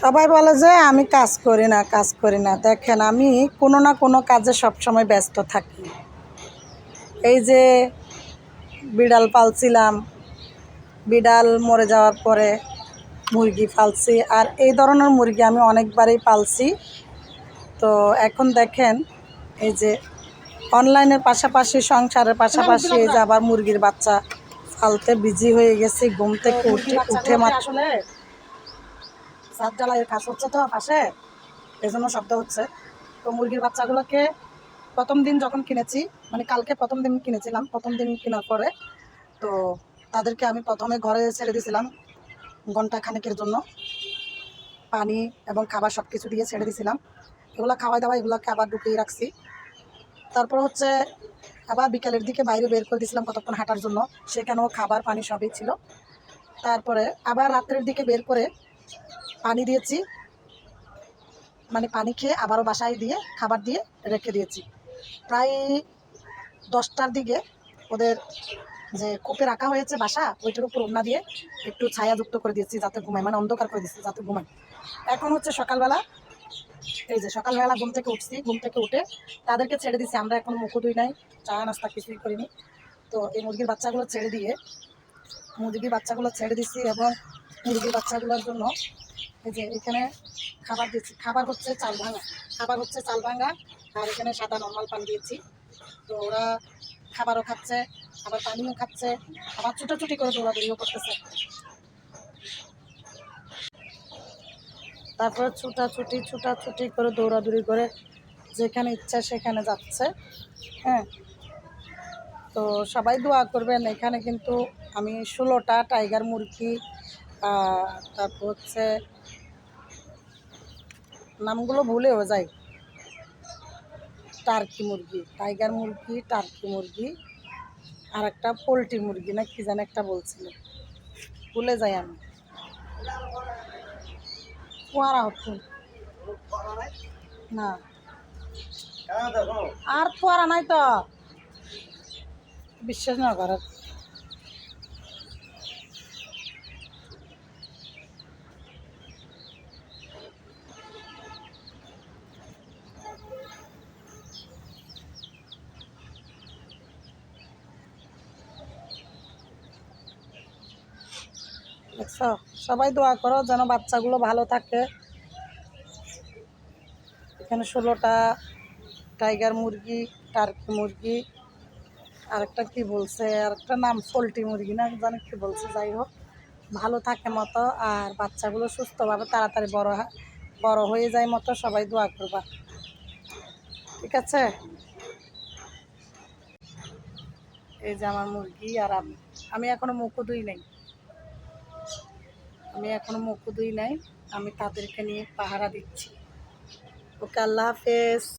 সবাই বলে যে, আমি কাজ করি না, কাজ করি না। দেখেন, আমি কোনো না কোনো কাজে সবসময় ব্যস্ত থাকি। এই যে বিড়াল পালছিলাম, বিড়াল মরে যাওয়ার পরে মুরগি পালছি, আর এই ধরনের মুরগি আমি অনেকবারই পালছি। তো এখন দেখেন, এই যে অনলাইনের পাশাপাশি, সংসারের পাশাপাশি এই যে আবার মুরগির বাচ্চা ফালতে বিজি হয়ে গেছি, ঘুম থেকে উঠে উঠে মাত্র সাত জ্বালায় কাজ হচ্ছে তো পাশে এই জন্য শব্দ হচ্ছে। তো মুরগির বাচ্চাগুলোকে প্রথম দিন যখন কিনেছি মানে কালকে প্রথম দিন কিনেছিলাম, প্রথম দিন কেনার পরে, তো তাদেরকে আমি প্রথমে ঘরে ছেড়ে দিয়েছিলাম ঘণ্টা খানেকের জন্য। পানি এবং খাবার সব কিছু দিয়ে ছেড়ে দিয়েছিলাম। এগুলো খাওয়াই দাওয়া এগুলোকে আবার ঢুকিয়ে রাখছি। তারপর হচ্ছে আবার বিকালের দিকে বাইরে বের করে দিয়েছিলাম কতক্ষণ হাঁটার জন্য, সেখানেও খাবার, পানি সবই ছিল। তারপরে আবার রাত্রের দিকে বের করে পানি দিয়েছি। মানে পানি খেয়ে আবারও বাসায় দিয়ে, খাবার দিয়ে রেখে দিয়েছি। প্রায় দশটার দিকে ওদের যে কোপে রাখা হয়েছে বাসা, ওইটার উপর ওড়না দিয়ে একটু ছায়াযুক্ত করে দিয়েছি, যাতে ঘুমায়। মানে অন্ধকার করে দিয়েছি, যাতে ঘুমায়। এখন হচ্ছে সকালবেলা, এই যে সকালবেলা ঘুম থেকে উঠছি, ঘুম থেকে উঠে তাদেরকে ছেড়ে দিছি আমরা এখন মুখো দুই নাই, চা নাস্তা কিছুই করিনি। তো এই মুরগির বাচ্চাগুলো ছেড়ে দিয়ে, মুরগির বাচ্চাগুলো ছেড়ে দিছি এবং মুরগির বাচ্চাগুলোর জন্য যে এখানে খাবার দিচ্ছি। খাবার হচ্ছে চাল ভাঙা। খাবার হচ্ছে চাল ভাঙা, আর এখানে সাদা নর্মাল পানি দিয়েছি। তো ওরা খাবারও খাচ্ছে, আবার পানিও খাচ্ছে, আবার ছুটোছুটি করে দৌড়াদৌড়িও করতেছে। তারপরে ছুটাছুটি ছুটাছুটি করে দৌড়াদৌড়ি করে যেখানে ইচ্ছা সেখানে যাচ্ছে হ্যাঁ। তো সবাই দোয়া করবেন, এখানে কিন্তু আমি ষোলোটা টাইগার মুরগি তারপর হচ্ছে নামগুলো ভুলেও যাই টার্কি মুরগি, টাইগার মুরগি, টার্কি মুরগি, আর একটা পোলট্রি মুরগি, না কি যেন একটা বলছিল ভুলে যাই আমি। কুয়ারা হচ্ছে। না। আর কুয়ারা নাই তো। বিশ্বাস না করার। দেখছ? সবাই দোয়া করো যেন বাচ্চাগুলো ভালো থাকে। এখানে ষোলোটা টাইগার মুরগি টার্কি মুরগি, আরেকটা কি বলছে? আরেকটা নাম পোলট্রি মুরগি না, জানি কি বলছে, যাই হোক। ভালো থাকে মতো, আর বাচ্চাগুলো সুস্থভাবে তাড়াতাড়ি বড় বড় হয়ে যায় মতো সবাই দোয়া করবা। ঠিক আছে? এই যে আমার মুরগি, আর আমি আমি এখনও মুখও দুই নাই। আমি এখনও মুখ দুই নাই। আমি তাদেরকে নিয়ে পাহারা দিচ্ছি। ওকে আল্লাহ হাফেজ।